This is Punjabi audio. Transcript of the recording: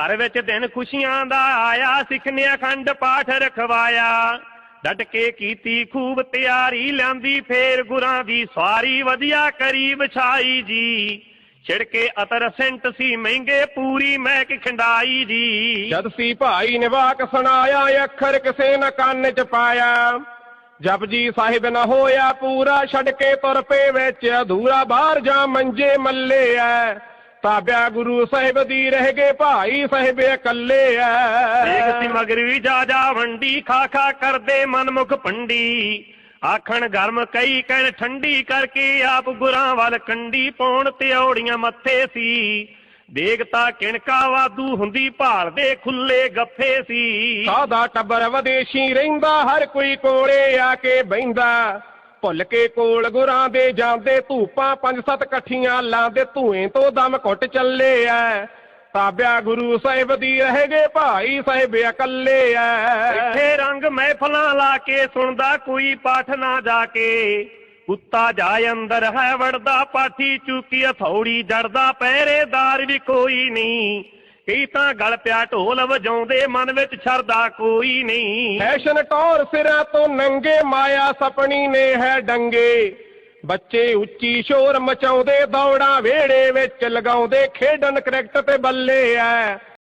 ਘਰ ਵਿੱਚ ਦਿਨ ਖੁਸ਼ੀਆਂ ਦਾ ਆਇਆ ਸਿੱਖ ਨੇ ਅਖੰਡ ਪਾਠ ਰਖਵਾਇਆ। ਡਟ ਕੇ ਕੀਤੀ ਖੂਬ ਤਿਆਰੀ, ਲਿਆਂਦੀ ਫੇਰ ਗੁਰਾਂ ਦੀ ਸਵਾਰੀ, ਵਧੀਆ ਕਰੀ ਵਿਛਾਈ ਜੀ। ਛਿੜਕੇ ਅਤਰ ਸੈਂਟ ਸੀ ਮਹਿੰਗੇ, ਪੂਰੀ ਮਹਿਕ ਖੰਡਾਈ ਜੀ। ਜਦ ਸੀ ਭਾਈ ਨੇ ਵਾਕ ਸੁਣਾਇਆ, ਅੱਖਰ ਕਿਸੇ ਨਾ ਕੰਨ ਚ ਪਾਇਆ। ਜਪਜੀ ਸਾਹਿਬ ਨਾ ਹੋਇਆ, ਪੂਰਾ ਛੱਡ ਕੇ ਤੁਰ ਪਏ ਵਿੱਚ, ਅਧੂਰਾ ਬਾਹਰ ਜਾ ਮੰਜੇ ਮੱਲੇ ਐ। ਤਾਬਿਆ ਗੁਰੂ ਸਾਹਿਬ ਦੀ ਰਹਿ ਗਏ ਭਾਈ ਸਾਹਿਬ ਇਕੱਲੇ ਦੇਖ ਸੀ ਐ ਮਗਰਵੀ ਜਾ ਜਾ ਵੰਡੀ ਖਾ ਖਾ ਕਰਦੇ ਮਨਮੁਖ ਪੰਡੀ। ਆਖਣ ਗਰਮ ਕਈ ਕਹਿਣ ਠੰਡੀ ਕਰਕੇ ਆਪ ਗੁਰਾਂ ਵੱਲ ਕੰਡੀ ਪੌਣ ਤੇ ਔੜੀਆਂ ਮੱਥੇ ਸੀ। ਦੇਖਤਾ ਕਿਣਕਾ ਵਾਧੂ ਹੁੰਦੀ ਭਾਲਦੇ ਖੁੱਲੇ ਗੱਫੇ ਸੀ। ਸਾਦਾ ਟੱਬਰ ਵਿਦੇਸ਼ੀ ਰਹਿੰਦਾ ਹਰ ਕੋਈ ਕੋਲੇ ਆ ਕੇ ਬਹਿੰਦਾ। ਭੁੱਲ ਕੇ ਕੋਲ ਗੁਰਾਂ ਦੇ ਜਾਂਦੇ ਧੂਪਾਂ ਪੰਜ ਸੱਤ ਇਕੱਠੀਆਂ ਲਾਉਂਦੇ ਧੂਏ ਤੋਂ ਦਮ ਘੁੱਟ ਚੱਲੇ ਐ। ਤਾਬਿਆ ਗੁਰੂ ਸਾਹਿਬ ਦੀ ਰਹਿ ਗਏ ਭਾਈ ਸਾਹਿਬ ਇਕੱਲੇ ਐ। ਇੱਥੇ ਰੰਗ ਮਹਿਫਲਾਂ ਲਾ ਕੇ ਸੁਣਦਾ ਕੋਈ ਪਾਠ ਨਾ ਜਾ ਕੇ। ਕੁੱਤਾ ਜਾਏ ਅੰਦਰ ਹੈ ਵੜਦਾ ਪਾਠੀ ਚੁੱਕੀ ਹਥੌੜੀ ਜੜਦਾ, ਪਹਿਰੇਦਾਰ ਵੀ ਕੋਈ ਨਹੀਂ ਕਈ ਤਾਂ ਗਲ ਪਿਆ ਢੋਲ ਵਜਾਉਂਦੇ ਮਨ ਵਿੱਚ ਛਰਦਾ ਕੋਈ ਨਹੀਂ। ਫੈਸ਼ਨ ਟੌਰ ਸਿਰਾਂ ਤੋਂ ਨੰਗੇ, ਮਾਇਆ ਸਪਣੀ ਨੇ ਹੈ ਡੰਗੇ। ਬੱਚੇ ਉੱਚੀ ਸ਼ੋਰ ਮਚਾਉਂਦੇ, ਦੌੜਾਂ ਵਿਹੜੇ ਵਿੱਚ ਲਗਾਉਂਦੇ, ਖੇਡਣ ਕ੍ਰਿਕਟ ਤੇ ਬੱਲੇ ਐ।